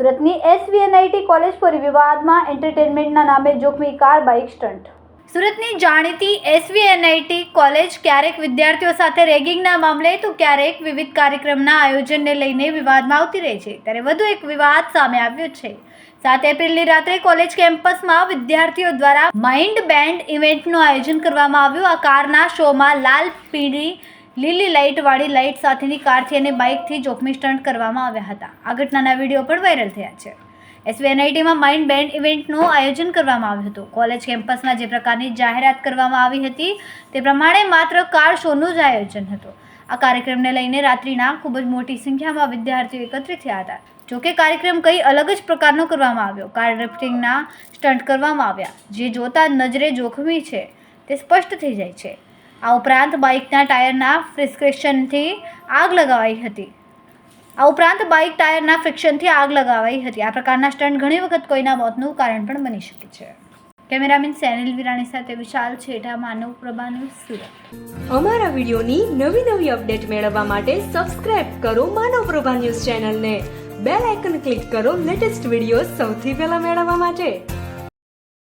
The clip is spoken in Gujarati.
સુરતની એસવીએનઆઈટી કોલેજ પર વિવાદમાં એન્ટરટેનમેન્ટના નામે જોખમી કાર બાઇક સ્ટન્ટ સુરતની જાણીતી એસવીએનઆઈટી કોલેજ ક્યારેક વિદ્યાર્થીઓ સાથે રેગિંગના મામલે તો ક્યારેક વિવિધ કાર્યક્રમના આયોજનને લઈને વિવાદમાં આવતી રહે છે. ત્યારે વધુ એક વિવાદ સામે આવ્યો છે. સાત એપ્રિલની રાત્રે કોલેજ કેમ્પસમાં વિદ્યાર્થીઓ દ્વારા માઇન્ડ બેન્ડ ઇવેન્ટનું આયોજન કરવામાં આવ્યું. આ કારના શોમાં લાલ, પીળી, લીલી લાઇટવાળી લાઇટ સાથેની કારથી અને બાઇકથી જોખમી સ્ટન્ટ કરવામાં આવ્યા હતા. આ ઘટનાના વીડિયો પણ વાયરલ થયા છે. એસવીએનઆઈટીમાં માઇન્ડ બેન્ડ ઇવેન્ટનું આયોજન કરવામાં આવ્યું હતું. કોલેજ કેમ્પસમાં જે પ્રકારની જાહેરાત કરવામાં આવી હતી, તે પ્રમાણે માત્ર કાર શોનું જ આયોજન હતું. આ કાર્યક્રમને લઈને રાત્રિના ખૂબ જ મોટી સંખ્યામાં વિદ્યાર્થીઓ એકત્રિત થયા હતા. જોકે કાર્યક્રમ કંઈ અલગ જ પ્રકારનો કરવામાં આવ્યો. કાર ડ્રિફ્ટિંગના સ્ટન્ટ કરવામાં આવ્યા. જે જોતા નજરે જોખમી છે, તે સ્પષ્ટ થઈ જાય છે. આ ઉપરાંત બાઇકના ટાયરના ફ્રિસ્ક્રેશનથી આગ લગાવાઈ હતી. આ ઉપરાંત બાઇક ટાયરના ફ્રિક્શનથી આગ લગાવાઈ હતી. આ પ્રકારના સ્ટન્ટ ઘણી વખત કોઈના મોતનું કારણ પણ બની શકે છે. કેમેરામેન સેનિલ વિરાણી સાથે વિશાલ છેઠા માનવ પ્રભા સુરત. અમારા વિડીયોની નવી નવી અપડેટ મેળવવા માટે સબસ્ક્રાઇબ કરો માનવ પ્રભા ન્યૂઝ ચેનલને. બેલ આઇકન ક્લિક કરો લેટેસ્ટ વીડિયો સૌથી પહેલા મેળવવા માટે.